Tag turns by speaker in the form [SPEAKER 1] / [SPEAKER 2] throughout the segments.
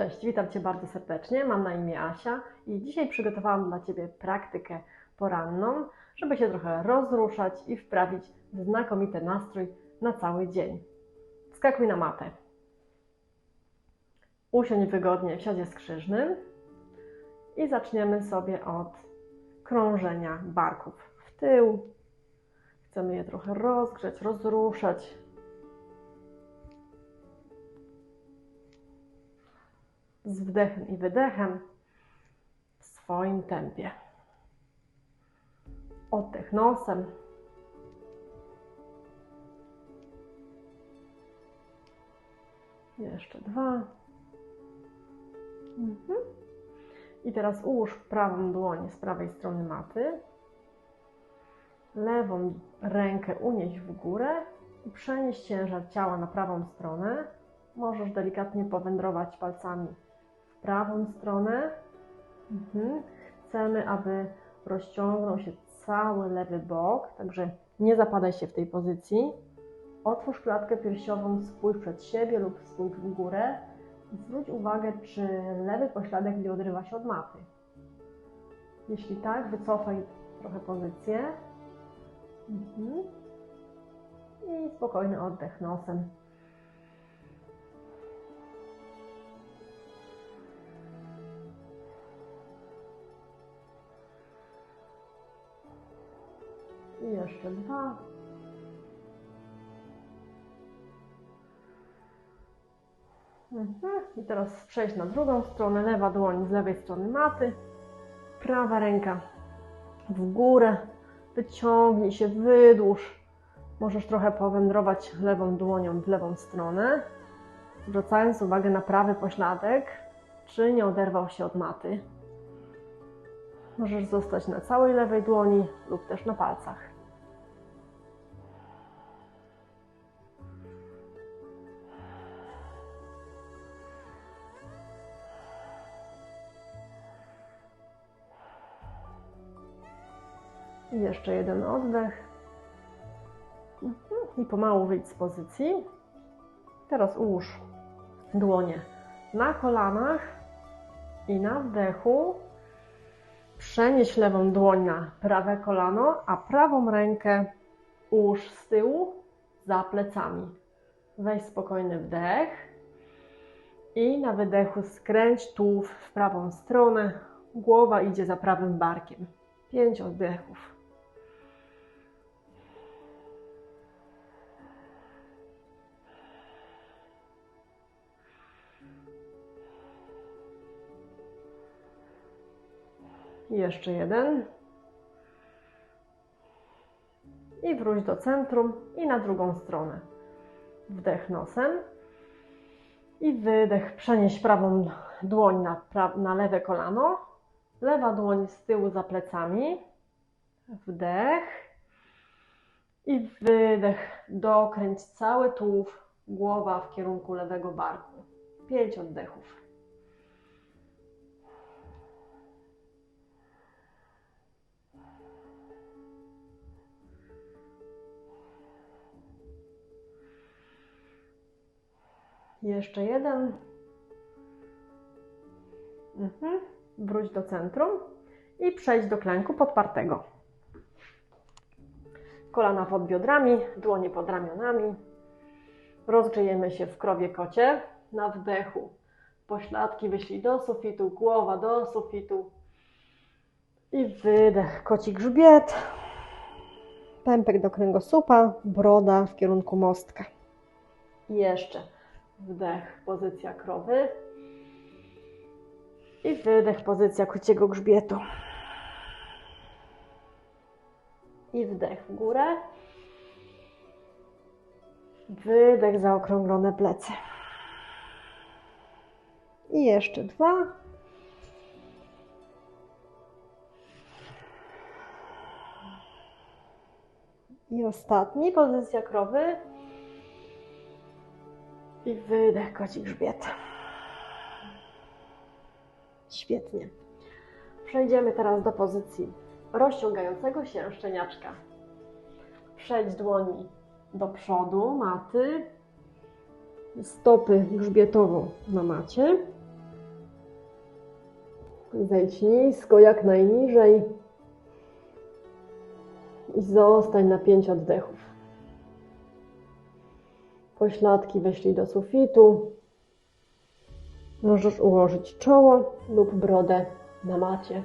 [SPEAKER 1] Cześć, witam Cię bardzo serdecznie. Mam na imię Asia i dzisiaj przygotowałam dla Ciebie praktykę poranną, żeby się trochę rozruszać i wprawić w znakomity nastrój na cały dzień. Skakuj na matę. Usiądź wygodnie w siadzie skrzyżnym i zaczniemy sobie od krążenia barków w tył. Chcemy je trochę rozgrzeć, rozruszać, z wdechem i wydechem w swoim tempie. Oddech nosem. Jeszcze dwa. Mhm. I teraz ułóż prawą dłoń z prawej strony maty. Lewą rękę unieś w górę i przenieś ciężar ciała na prawą stronę. Możesz delikatnie powędrować palcami prawą stronę. Mhm. Chcemy, aby rozciągnął się cały lewy bok, także nie zapadaj się w tej pozycji. Otwórz klatkę piersiową, spójrz przed siebie lub spójrz w górę. Zwróć uwagę, czy lewy pośladek nie odrywa się od maty. Jeśli tak, wycofaj trochę pozycję. Mhm. I spokojny oddech nosem. Jeszcze dwa. Mhm. I teraz przejść na drugą stronę. Lewa dłoń z lewej strony maty. Prawa ręka w górę. Wyciągnij się, wydłuż. Możesz trochę powędrować lewą dłonią w lewą stronę, zwracając uwagę na prawy pośladek, czy nie oderwał się od maty. Możesz zostać na całej lewej dłoni lub też na palcach. Jeszcze jeden oddech. Mhm. I pomału wyjdź z pozycji. Teraz ułóż dłonie na kolanach i na wdechu przenieś lewą dłoń na prawe kolano, a prawą rękę ułóż z tyłu za plecami. Weź spokojny wdech i na wydechu skręć tułów w prawą stronę. Głowa idzie za prawym barkiem. Pięć oddechów. Jeszcze jeden. I wróć do centrum i na drugą stronę. Wdech nosem. I wydech. Przenieś prawą dłoń na, pra na lewe kolano. Lewa dłoń z tyłu za plecami. Wdech. I wydech. Dokręć cały tułów, głowa w kierunku lewego barku. Pięć oddechów. Jeszcze jeden. Mhm. Wróć do centrum i przejdź do klęku podpartego. Kolana pod biodrami, dłonie pod ramionami. Rozgrzejemy się w krowie kocie. Na wdechu pośladki wyszli do sufitu, głowa do sufitu. I wydech, koci grzbiet. Pępek do kręgosłupa, broda w kierunku mostka. I jeszcze Wdech, pozycja krowy. I wydech, pozycja kociego grzbietu. I wdech w górę. Wydech, zaokrąglone plecy. I jeszcze dwa. I ostatni, pozycja krowy. I wydech, koci grzbiet. Świetnie. Przejdziemy teraz do pozycji rozciągającego się szczeniaczka. Przejdź dłoni do przodu maty, stopy grzbietowo na macie. Zejdź nisko, jak najniżej. I zostań na pięć oddechów. Pośladki weszli do sufitu. Możesz ułożyć czoło lub brodę na macie.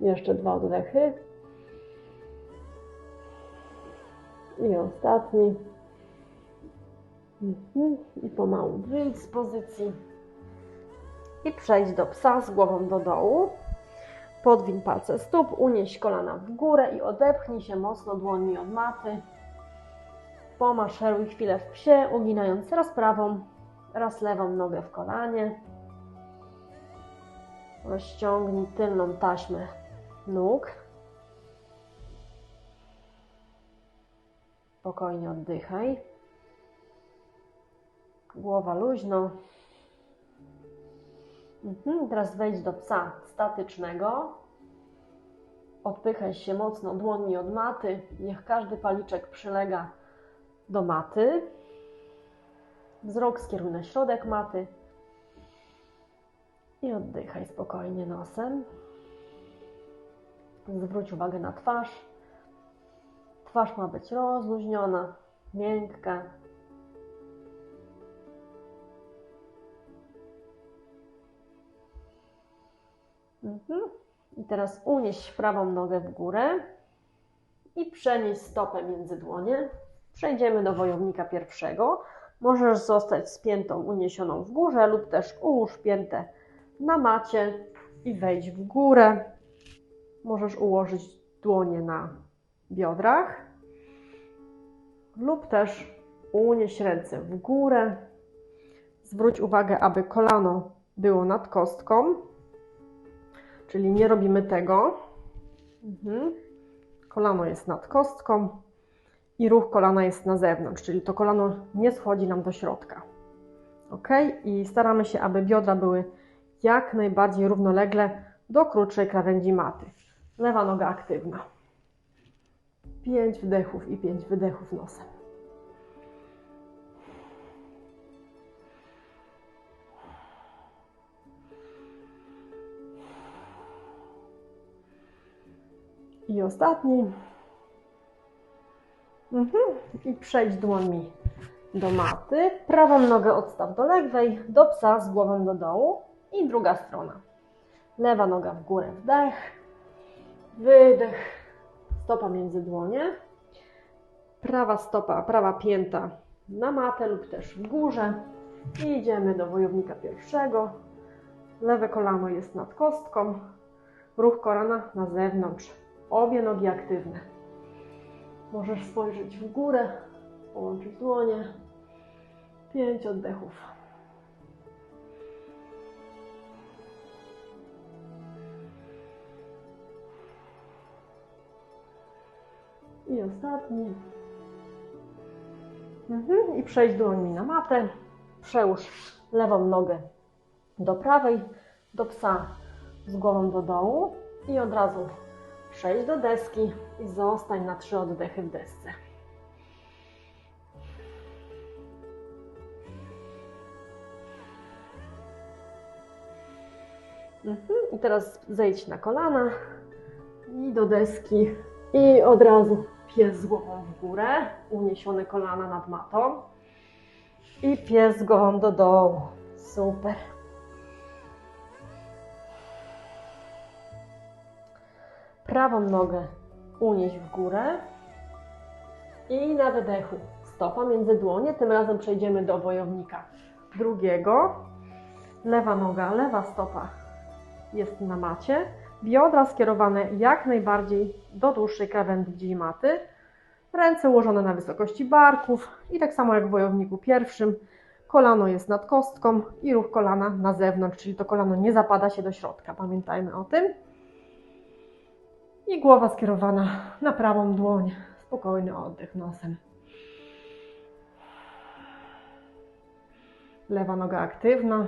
[SPEAKER 1] Jeszcze dwa oddechy. I ostatni. Mhm. I pomału wyjdź z pozycji. I przejdź do psa z głową do dołu. Podwin palce stóp, unieś kolana w górę i odepchnij się mocno dłońmi od maty. Pomaszeruj chwilę w psie, uginając raz prawą, raz lewą nogę w kolanie. Rozciągnij tylną taśmę nóg. Spokojnie oddychaj. Głowa luźno. Mhm, teraz wejdź do psa statycznego. Odpychaj się mocno dłońmi od maty. Niech każdy paliczek przylega do maty. Wzrok skieruj na środek maty. I oddychaj spokojnie nosem. Zwróć uwagę na twarz. Twarz ma być rozluźniona, miękka. Mhm. I teraz unieś prawą nogę w górę i przenieś stopę między dłonie. Przejdziemy do wojownika pierwszego. Możesz zostać spiętą, uniesioną w górze lub też ułóż piętę na macie i wejdź w górę. Możesz ułożyć dłonie na biodrach lub też unieś ręce w górę. Zwróć uwagę, aby kolano było nad kostką, czyli nie robimy tego. Mhm. Kolano jest nad kostką i ruch kolana jest na zewnątrz, czyli to kolano nie schodzi nam do środka. Ok? I staramy się, aby biodra były jak najbardziej równolegle do krótszej krawędzi maty. Lewa noga aktywna. Pięć wdechów i pięć wydechów nosem. I ostatni. Mhm. I przejdź dłońmi do maty. Prawą nogę odstaw do lewej, do psa z głową do dołu i druga strona. Lewa noga w górę, wdech, wydech, stopa między dłonie. Prawa stopa, prawa pięta na matę lub też w górze. I idziemy do wojownika pierwszego. Lewe kolano jest nad kostką. Ruch kolana na zewnątrz. Obie nogi aktywne. Możesz spojrzeć w górę, połączyć dłonie. Pięć oddechów. I ostatni. Mhm. I przejdź dłońmi na matę. Przełóż lewą nogę do prawej, do psa z głową do dołu i od razu przejdź do deski i zostań na trzy oddechy w desce. Mhm. I teraz zejdź na kolana i do deski i od razu pies głową w górę, uniesione kolana nad matą i pies głową do dołu. Super. Prawą nogę unieś w górę i na wydechu stopa między dłonie. Tym razem przejdziemy do wojownika drugiego. Lewa noga, lewa stopa jest na macie. Biodra skierowane jak najbardziej do dłuższej krawędzi maty. Ręce ułożone na wysokości barków i tak samo jak w wojowniku pierwszym, kolano jest nad kostką i ruch kolana na zewnątrz, czyli to kolano nie zapada się do środka. Pamiętajmy o tym i głowa skierowana na prawą dłoń. Spokojny oddech nosem. Lewa noga aktywna.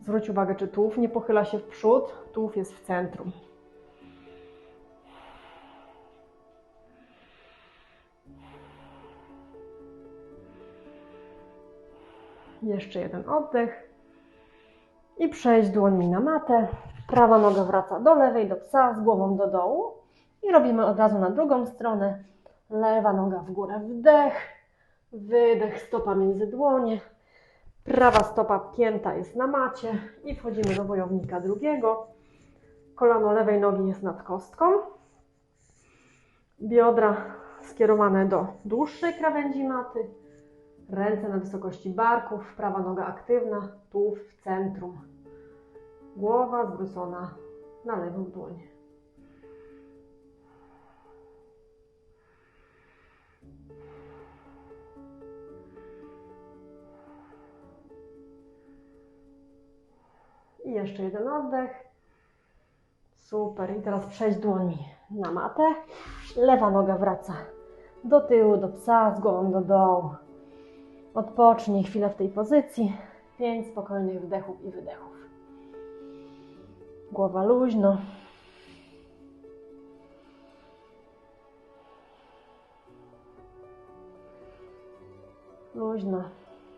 [SPEAKER 1] Zwróć uwagę, czy tułów nie pochyla się w przód, tułów jest w centrum. Jeszcze jeden oddech i przejść dłońmi na matę, Prawa noga wraca do lewej, do psa, z głową do dołu. I robimy od razu na drugą stronę. Lewa noga w górę, wdech. Wydech, stopa między dłonie. Prawa stopa pięta jest na macie. I wchodzimy do wojownika drugiego. Kolano lewej nogi jest nad kostką. Biodra skierowane do dłuższej krawędzi maty. Ręce na wysokości barków, prawa noga aktywna, tułów w centrum. Głowa zwrócona na lewą dłoń. I jeszcze jeden oddech. Super. I teraz przejść dłoni na matę. Lewa noga wraca do tyłu, do psa, z głową do dołu. Odpocznij chwilę w tej pozycji. Pięć spokojnych wdechów i wydechów. Głowa luźno. Luźna,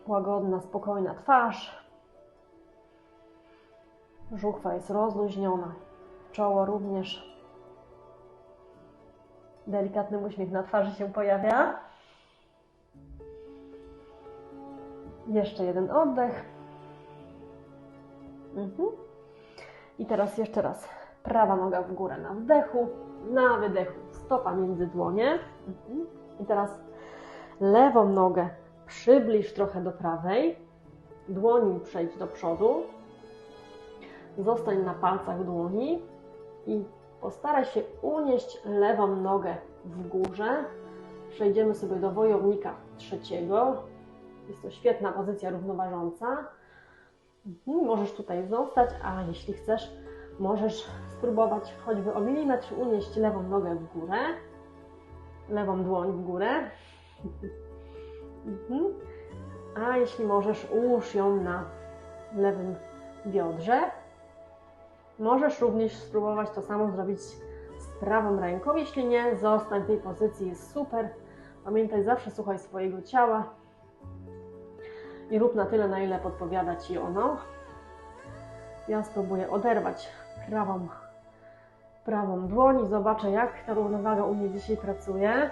[SPEAKER 1] łagodna, spokojna twarz. Żuchwa jest rozluźniona. Czoło również. Delikatny uśmiech na twarzy się pojawia. Jeszcze jeden oddech. Mhm. I teraz jeszcze raz. Prawa noga w górę na wdechu, na wydechu stopa między dłonie. Mhm. I teraz lewą nogę przybliż trochę do prawej, dłoni przejdź do przodu, zostań na palcach dłoni i postaraj się unieść lewą nogę w górze. Przejdziemy sobie do wojownika trzeciego. Jest to świetna pozycja równoważąca. Mhm, możesz tutaj zostać, a jeśli chcesz, możesz spróbować choćby o milimetr unieść lewą nogę w górę, lewą dłoń w górę. Mhm. A jeśli możesz, ułóż ją na lewym biodrze. Możesz również spróbować to samo zrobić z prawą ręką. Jeśli nie, zostań w tej pozycji, jest super. Pamiętaj, zawsze słuchaj swojego ciała i rób na tyle, na ile podpowiada Ci ono. Ja spróbuję oderwać prawą, prawą dłoń i zobaczę, jak ta równowaga u mnie dzisiaj pracuje.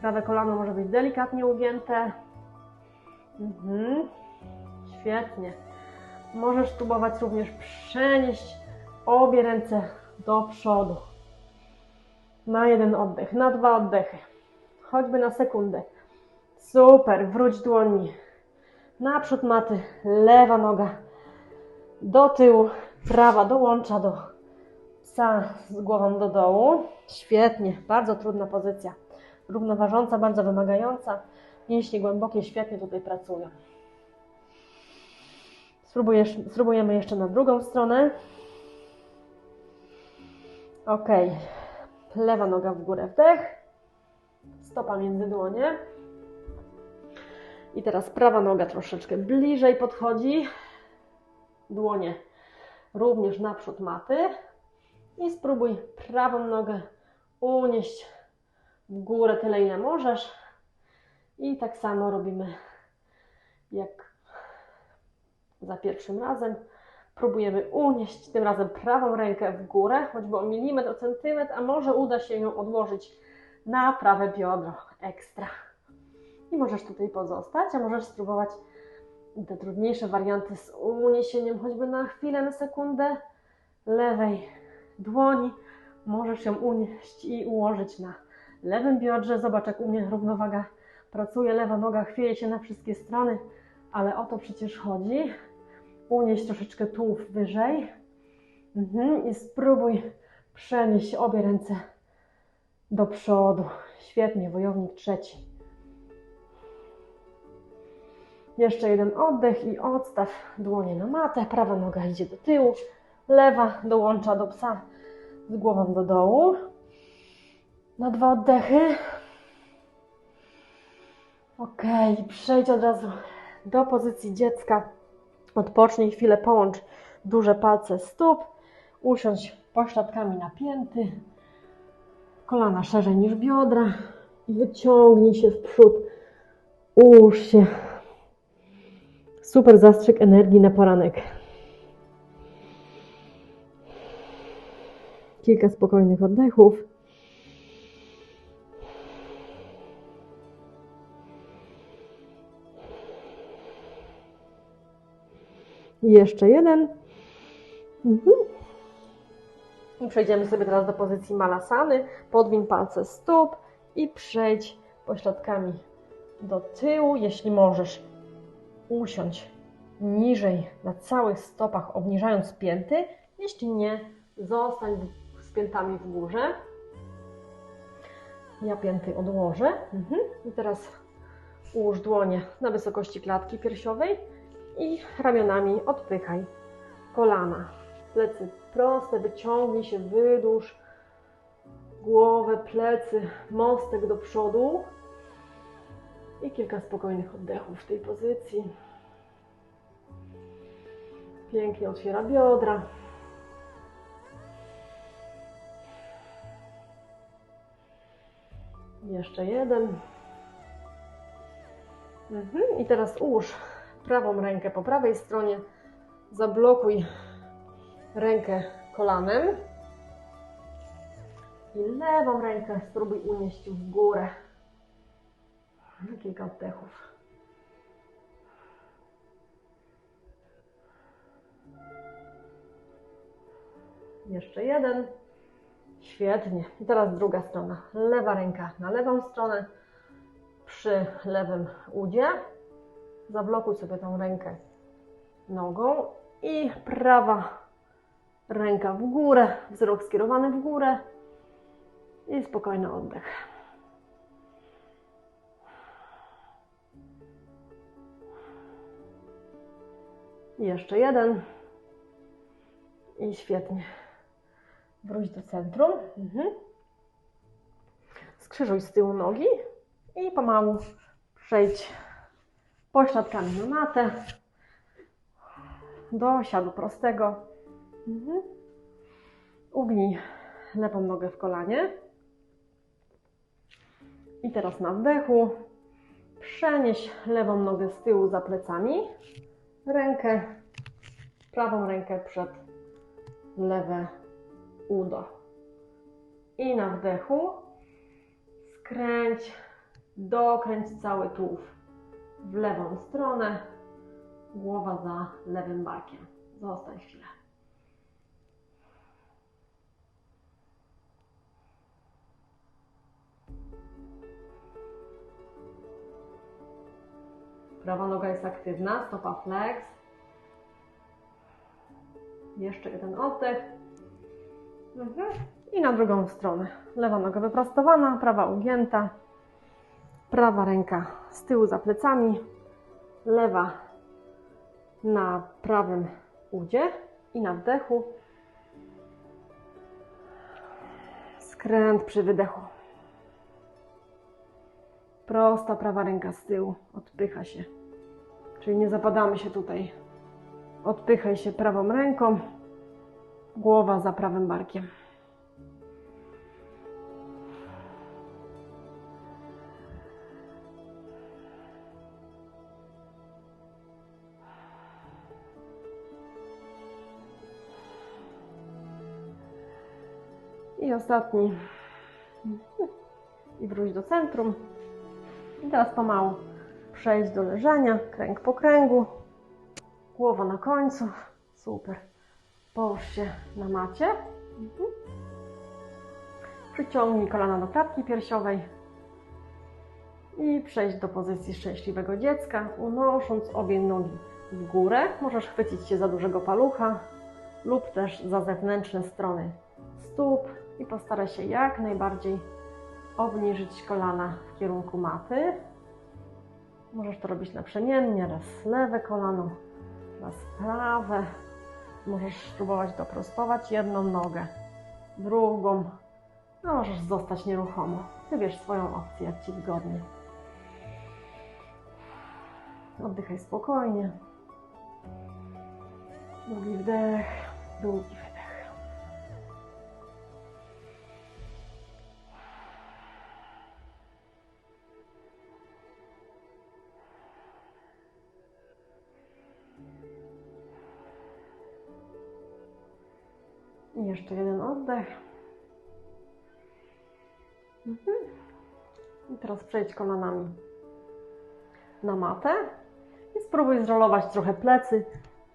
[SPEAKER 1] Prawe kolano może być delikatnie ugięte. Mhm. Świetnie. Możesz spróbować również przenieść obie ręce do przodu. Na jeden oddech, na dwa oddechy. Choćby na sekundę. Super, wróć dłońmi. Naprzód maty, lewa noga do tyłu, prawa dołącza do psa z głową do dołu. Świetnie, bardzo trudna pozycja. Równoważąca, bardzo wymagająca. Mięśnie głębokie świetnie tutaj pracują. Spróbujesz, spróbujemy jeszcze na drugą stronę. Ok. Lewa noga w górę, wdech. Stopa między dłonie. I teraz prawa noga troszeczkę bliżej podchodzi. Dłonie również naprzód maty. I spróbuj prawą nogę unieść w górę tyle, ile możesz. I tak samo robimy jak za pierwszym razem. Próbujemy unieść tym razem prawą rękę w górę, choćby o milimetr, o centymetr, a może uda się ją odłożyć na prawe biodro. Ekstra. I możesz tutaj pozostać, a możesz spróbować te trudniejsze warianty z uniesieniem choćby na chwilę, na sekundę lewej dłoni. Możesz ją unieść i ułożyć na lewym biodrze. Zobacz, jak u mnie równowaga pracuje. Lewa noga chwieje się na wszystkie strony, ale o to przecież chodzi. Unieść troszeczkę tułów wyżej. Mhm. I spróbuj przenieść obie ręce do przodu. Świetnie, wojownik trzeci. Jeszcze jeden oddech i odstaw dłonie na matę. Prawa noga idzie do tyłu, lewa dołącza do psa z głową do dołu. Na dwa oddechy. Ok, przejdź od razu do pozycji dziecka. Odpocznij chwilę, połącz duże palce stóp. Usiądź pośladkami napięty. Kolana szerzej niż biodra. Wyciągnij się w przód. Ułóż się Super zastrzyk energii na poranek. Kilka spokojnych oddechów. Jeszcze jeden. Mhm. I przejdziemy sobie teraz do pozycji malasany. Podwiń palce stóp i przejdź pośladkami do tyłu. Jeśli możesz, usiądź niżej na całych stopach, obniżając pięty. Jeśli nie, zostań z piętami w górze. Ja pięty odłożę. Mhm. I teraz ułóż dłonie na wysokości klatki piersiowej i ramionami odpychaj kolana. Plecy proste, wyciągnij się, wydłuż głowę, plecy, mostek do przodu i kilka spokojnych oddechów w tej pozycji. Pięknie otwiera biodra. Jeszcze jeden. Mhm. I teraz ułóż prawą rękę po prawej stronie. Zablokuj rękę kolanem. I lewą rękę spróbuj unieść w górę. Kilka oddechów. Jeszcze jeden. Świetnie. I teraz druga strona. Lewa ręka na lewą stronę przy lewym udzie. Zablokuj sobie tą rękę nogą i prawa ręka w górę, wzrok skierowany w górę i spokojny oddech. Jeszcze jeden. I świetnie. Wróć do centrum. Mhm. Skrzyżuj z tyłu nogi i pomału przejdź pośladkami na matę do siadu prostego. Mhm. Ugnij lewą nogę w kolanie. I teraz na wdechu przenieś lewą nogę z tyłu za plecami. Rękę, prawą rękę przed lewe udo. I na wdechu skręć, dokręć cały tułów w lewą stronę, głowa za lewym barkiem. Zostań chwilę. Prawa noga jest aktywna, stopa flex. Jeszcze jeden oddech. Mhm. I na drugą stronę. Lewa noga wyprostowana, prawa ugięta. Prawa ręka z tyłu za plecami. Lewa na prawym udzie i na wdechu. Skręt przy wydechu. Prosta prawa ręka z tyłu, odpycha się. Czyli nie zapadamy się tutaj. Odpychaj się prawą ręką, głowa za prawym barkiem. I ostatni. I wróć do centrum. I teraz pomału przejść do leżenia, kręg po kręgu, głowa na końcu. Super. Połóż się na macie. Mhm. Przyciągnij kolana do klatki piersiowej i przejść do pozycji szczęśliwego dziecka, unosząc obie nogi w górę. Możesz chwycić się za dużego palucha lub też za zewnętrzne strony stóp i postaraj się jak najbardziej obniżyć kolana w kierunku maty. Możesz to robić naprzemiennie, raz lewe kolano, raz prawe. Możesz spróbować doprostować jedną nogę, drugą, a możesz zostać nieruchomo. Wybierz swoją opcję, jak Ci wygodnie. Oddychaj spokojnie. Długi wdech, długi wydech. I jeszcze jeden oddech. Mhm. I teraz przejdź kolanami na matę i spróbuj zrolować trochę plecy,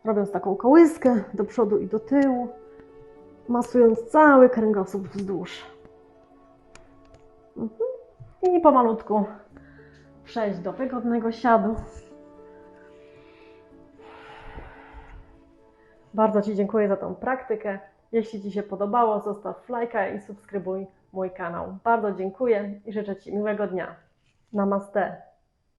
[SPEAKER 1] robiąc taką kołyskę do przodu i do tyłu, masując cały kręgosłup wzdłuż. Mhm. I pomalutku przejść do wygodnego siadu. Bardzo Ci dziękuję za tą praktykę. Jeśli Ci się podobało, zostaw lajka i subskrybuj mój kanał. Bardzo dziękuję i życzę Ci miłego dnia. Namaste.